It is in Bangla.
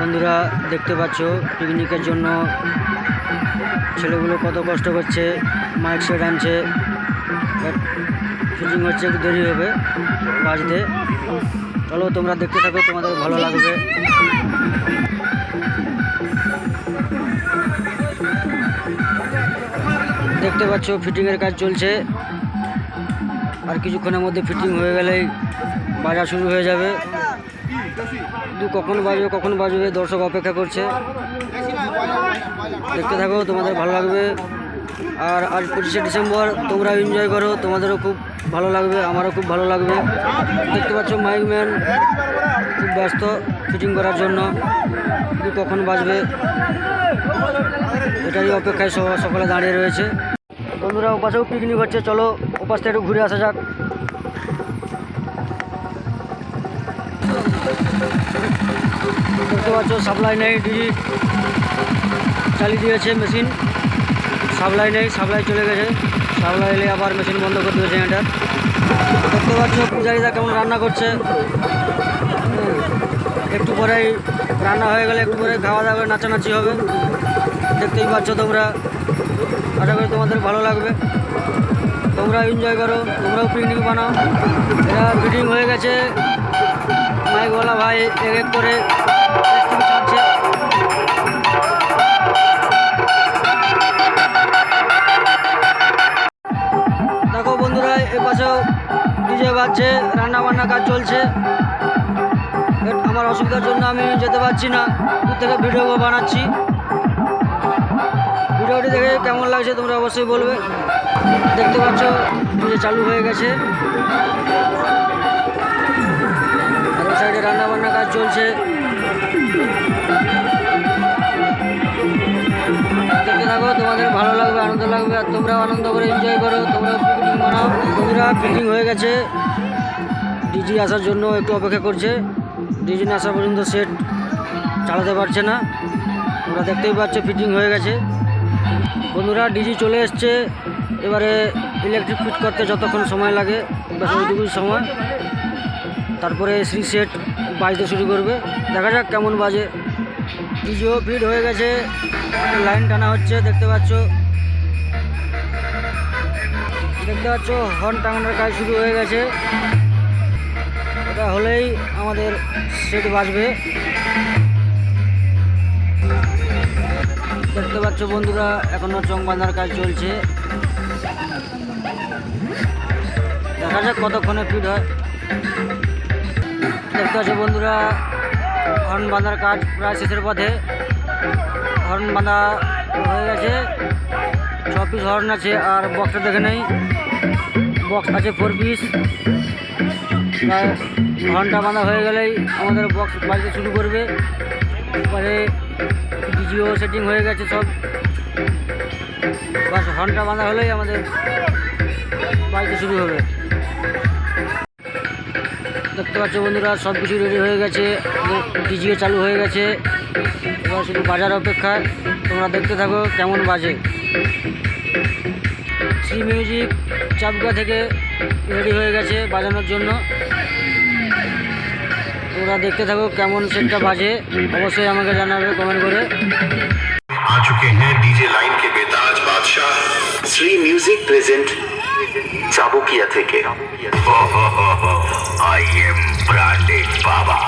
বন্ধুরা, দেখতে পাচ্ছ পিকনিকের জন্য ছেলেগুলো কত কষ্ট করছে মাইক সেট আনছে শুটিং হচ্ছে, একটু দেরি হবে বাজতে। চলো, তোমরা দেখতে থাকো, তোমাদের ভালো লাগবে। দেখতে পাচ্ছ ফিটিংয়ের কাজ চলছে। আর কিছুক্ষণের মধ্যে ফিটিং হয়ে গেলেই বাজা শুরু হয়ে যাবে। কিন্তু কখন বাজবে কখন বাজবে, দর্শক অপেক্ষা করছে। দেখতে থাকো, তোমাদের ভালো লাগবে। আর আজ পঁচিশে ডিসেম্বর তোমরা এনজয় করো, তোমাদেরও খুব ভালো লাগবে, আমারও খুব ভালো লাগবে। দেখতে পাচ্ছ মাইক ম্যান খুব ব্যস্ত ফিটিং করার জন্য। কখন বাজবে, এটারই অপেক্ষায় সকালে দাঁড়িয়ে রয়েছে। বন্ধুরা, ওপাশেও পিকনিক হচ্ছে, চলো, ওপাশ থেকে একটু ঘুরে আসা যাক। দেখতে পাচ্ছ, সাপ্লাই নেই ডিজি চালিয়ে দিয়েছে মেশিন। সাপ্লাই নেই, সাপ্লাই চলে গেছে। সাপ্লাই এলে আবার মেশিন বন্ধ করে দিয়েছে এটা। দেখতে পাচ্ছ, পূজারীরা কেমন রান্না করছে। একটু পরেই রান্না হয়ে গেলে একটু পরে খাওয়া দাওয়া, নাচানাচি হবে। দেখতেই পাচ্ছ তোমরা। আশা করি তোমাদের ভালো লাগবে। তোমরা এনজয় করো, তোমরাও পিকনিক বানাও। এরা ফিটিং হয়ে গেছে। মাইকওয়ালা ভাই, এক এক করে দেখো বন্ধুরা, এ পাশেও ডিজে বাজছে রান্না বান্না কাজ চলছে। আমার অসুবিধার জন্য আমি যেতে পারছি না, দূর থেকে ভিডিও বানাচ্ছি। ভিডিওটি দেখে কেমন লাগছে তোমরা অবশ্যই বলবে। দেখতে পাচ্ছ ডিজে চালু হয়ে গেছে। ওই সাইডে রান্না বান্না কাজ চলছে। দেখতে থাকো, তোমাদের ভালো লাগবে, আনন্দ লাগবে, আর তোমরাও আনন্দ করে এনজয় করো। তোমরাও পিকনিক বানাও বন্ধুরা পিকনিক হয়ে গেছে। ডিজি আসার জন্য একটু অপেক্ষা করছে। ডিজি না আসা পর্যন্ত সেট চালাতে পারছে না। তোমরা দেখতেই পাচ্ছ ফিটিং হয়ে গেছে। বন্ধুরা ডিজি চলে এসছে। এবারে ইলেকট্রিক ফিট করতে যতক্ষণ সময় লাগে ব্যাস সময়। তারপরে শ্রী সেট বাজতে শুরু করবে। দেখা যাক কেমন বাজে। ডিজিও ফিট হয়ে গেছে। লাইন টানা হচ্ছে, দেখতে পাচ্ছ। দেখতে পাচ্ছ, হর্ন টাঙানোর কাজ শুরু হয়ে গেছে। এটা হলেই আমাদের সেট বাজবে। দেখতে পাচ্ছ বন্ধুরা, এখনও চং বাঁধার কাজ চলছে। দেখা যাক কতক্ষণে ফিট হয়। দেখতে পাচ্ছ বন্ধুরা, হর্ন বাঁধার কাজ প্রায় শেষের পথে। হর্ন বাঁধা হয়ে গেছে। ছ পিস হর্ন আছে আর বক্সটা দেখে নেই। বক্স আছে ফোর পিস প্রায় ঘণ্টা বাঁধা হয়ে গেলেই আমাদের বক্স বাজতে শুরু করবে। পরে ডিজিও সেটিং হয়ে গেছে সব। বাস হর্নটা বাঁধা হলেই আমাদের বাজতে শুরু হবে। দেখতে পাচ্ছ বন্ধুরা সব কিছু রেডি হয়ে গেছে ডিজিও চালু হয়ে গেছে এবার শুধু বাজার অপেক্ষায় তোমরা দেখতে থাকো কেমন বাজে সি মিউজিক চাপগা থেকে রেডি হয়ে গেছে বাজানোর জন্য তোমরা দেখতে থাকো কেমন সেটটা বাজে অবশ্যই আমাকে জানাবে কমেন্ট করে आ चुके हैं डीजे लाइन के बेताज बादशाह শ্রী মিউজিক প্রেজেন্ট চাবুকিয়া থেকে আই এম ব্র্যান্ডেড বাবা